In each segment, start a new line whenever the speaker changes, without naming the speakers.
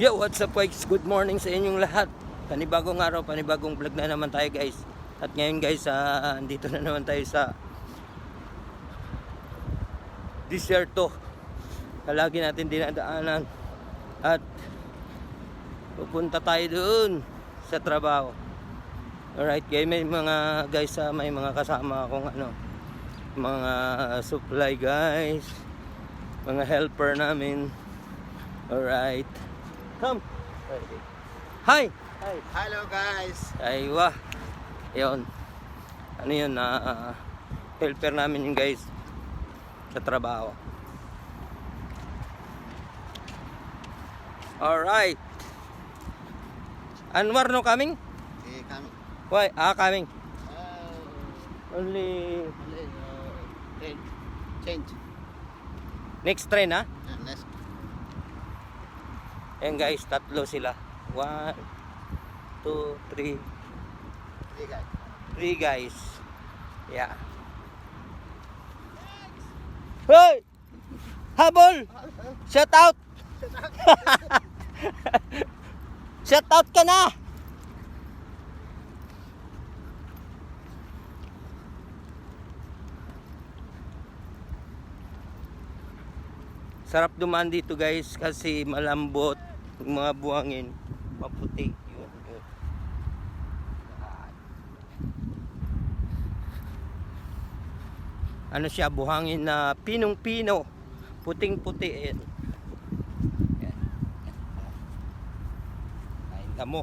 Yo, what's up guys? Good morning sa inyong lahat. Panibagong araw, panibagong vlog na naman tayo guys. At ngayon guys, ah, andito na naman tayo sa Desierto. Palagi natin dinadaanan. At pupunta tayo doon sa trabaho. Alright, guys, may mga guys, ah, may mga kasama akong ano, mga supply guys, mga helper namin. Alright. Come. Hi. Hi.
Hello guys.
Aywa. Yun. Ano yun na helper namin yung guys sa trabaho. Alright. Anwar no coming?
Eh kami.
Why? Ah, coming.
Uh,
Only
mali, uh, train. Change.
next train ha?
Uh, next.
Ayan guys, tatlo sila. One, two, three.
Hey guys.
Three guys. Yeah. Hoy! Habol! Shout out! Shout out ka na! Sarap dumaan dito guys kasi malambot yung mga buhangin. Maputi. Yun, yun. ano siya buhangin na pinong-pino puting-puti ayan. Ayan. Ayan, damo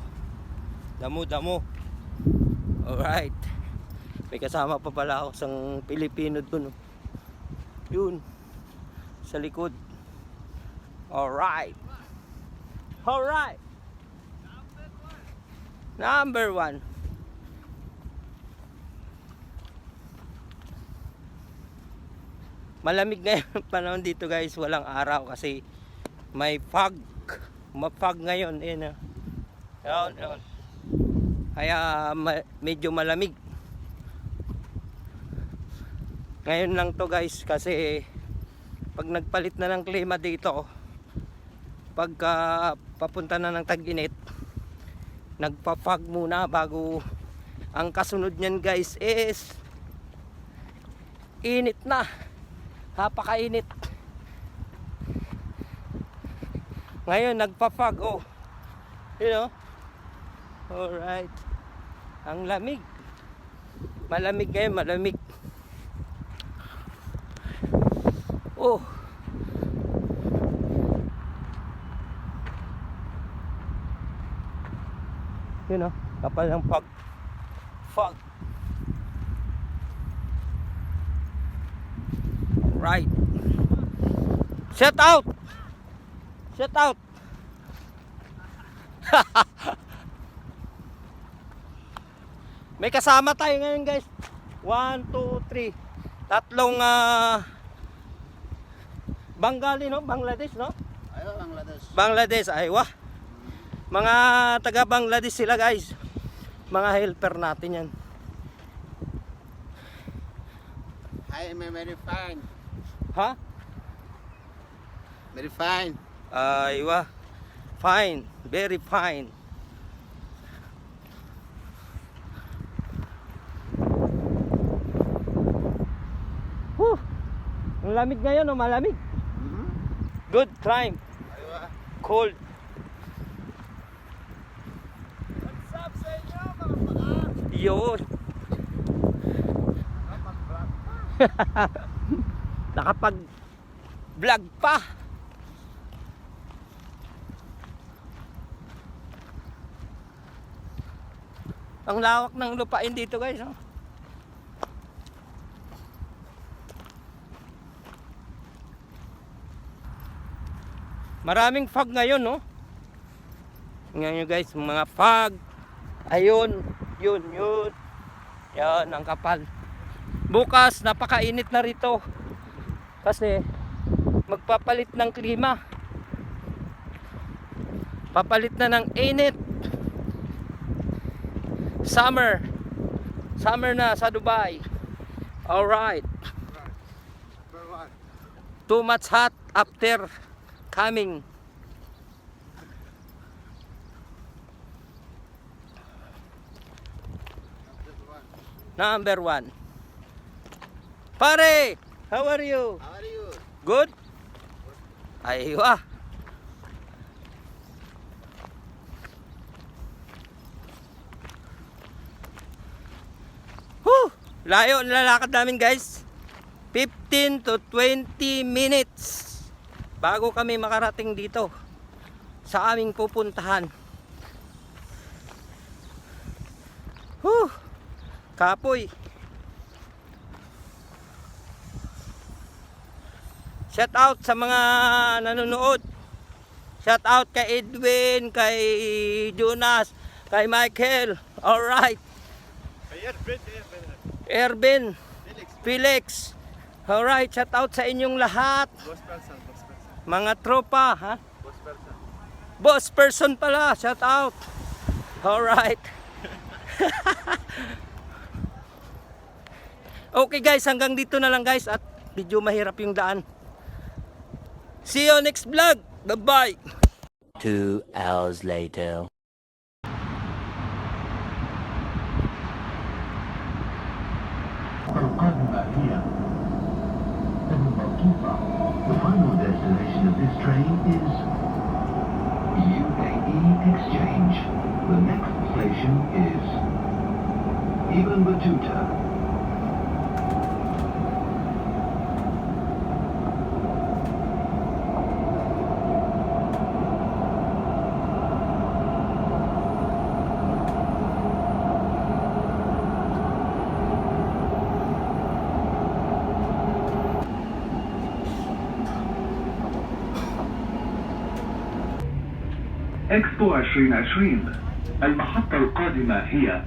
damo damo alright may kasama pa pala ako sang Pilipino dun yun sa likod alright alright number one Malamig ngayon panahon dito guys, walang araw kasi may fog. Ma-fog ngayon, eh na. Yun, yun. Kaya ma- medyo malamig. Ngayon lang to guys kasi pag nagpalit na ng klima dito, pagka papunta na ng tag-init, nagpa-fog muna bago ang kasunod niyan guys is init na. Napakainit. Ngayon, nagpa-fog. Oh. You know? Alright. Ang lamig. Malamig ngayon, malamig. Oh. You know, kapal ng fog. Fog. Right. Shut out. Shut out. May kasama tayo ngayon guys. 1, 2, 3. Tatlong ah Bengali no? Bangladesh no?
Ayo Bangladesh.
Bangladesh ay wah. Mga taga Bangladesh sila guys. Mga helper natin yan.
I am very fine.
Ha?
Very fine.
Ay wah. Fine. Very fine. Whew. Ang lamig ngayon, no? Malamig.
Mm-hmm.
Good climb.
Ah.
Cold.
What's up sa inyo mga paa?
Yun. Nakapag vlog pa. Ang lawak ng lupain dito guys. Oh. Maraming fog ngayon, no? Tingnan nyo guys, mga fog. Ayun, yun, yun. Yan, ang kapal. Bukas, napakainit na rito. Kasi, magpapalit ng klima. Papalit na ng init. Summer. Summer na sa Dubai. Alright. Too much hot after coming. Number one. Pare, how are you?
How are you?
Good? Aywa. Whew! Layo ang lalakad namin guys. 15 to 20 minutes bago kami makarating dito sa aming pupuntahan. Whew! Kapoy. Shout out sa mga nanonood. Shout out kay Edwin, kay Jonas, kay Michael. Alright.
Ayan, Ben, ayan, Ben.
Erben,
Felix,
Felix. Alright, shout out sa inyong lahat.
boss person, boss person.
Mga tropa, ha?
Boss person.
Boss person pala, shout out. Alright. Okay guys, hanggang dito na lang guys at medyo mahirap yung daan. See you next vlog. Bye-bye.
Two hours later.
Rocan Bahia. Anumakipa. The final destination of this train is UAE Exchange. The next station is Iban Batuta.
اكسبو 2020 المحطة القادمة هي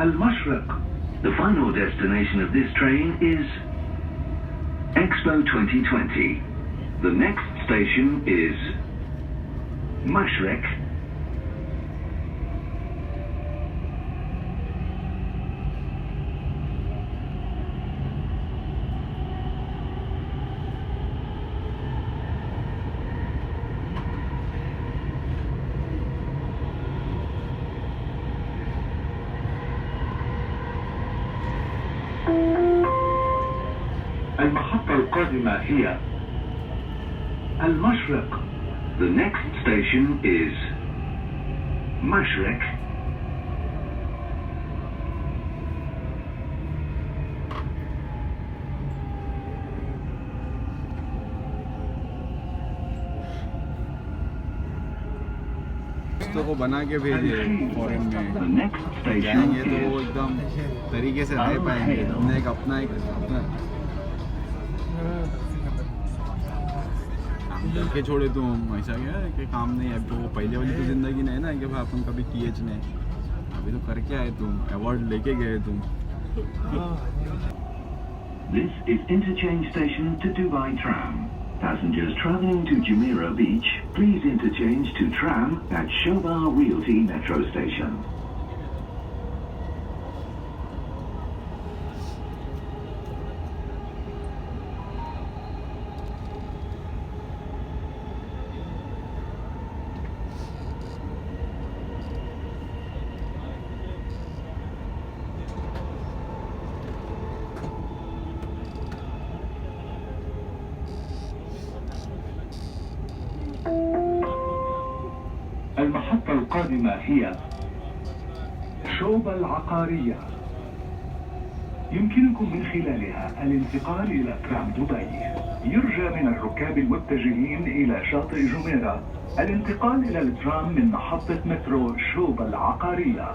المشرق
The final destination of this train is Expo 2020. The next station is Mashrek.
المحطة القادمة هي المشرق
The next station is Mashrek.
दोस्तों को बना के भेजिए foreign
The
में
next station
जाएंगे तो वो
is
एकदम तरीके से रह पाएंगे हमने एक अपना एक अपना करके छोड़े तुम ऐसा क्या कि काम नहीं है तो पहले वाली तो ज़िंदगी नहीं ना कि भाई अपन कभी एच नहीं अभी तो करके आए तुम अवार्ड लेके गए तुम
This is interchange station to Dubai Tram. Passengers traveling to Jumeirah Beach, please interchange to tram at Shobar Realty Metro Station.
القادمة هي؟ شوبة العقارية. يمكنكم من خلالها الانتقال إلى ترام دبي. يرجى من الركاب المتجهين إلى شاطئ جميرة. الانتقال إلى الترام من محطة مترو شوبة العقارية.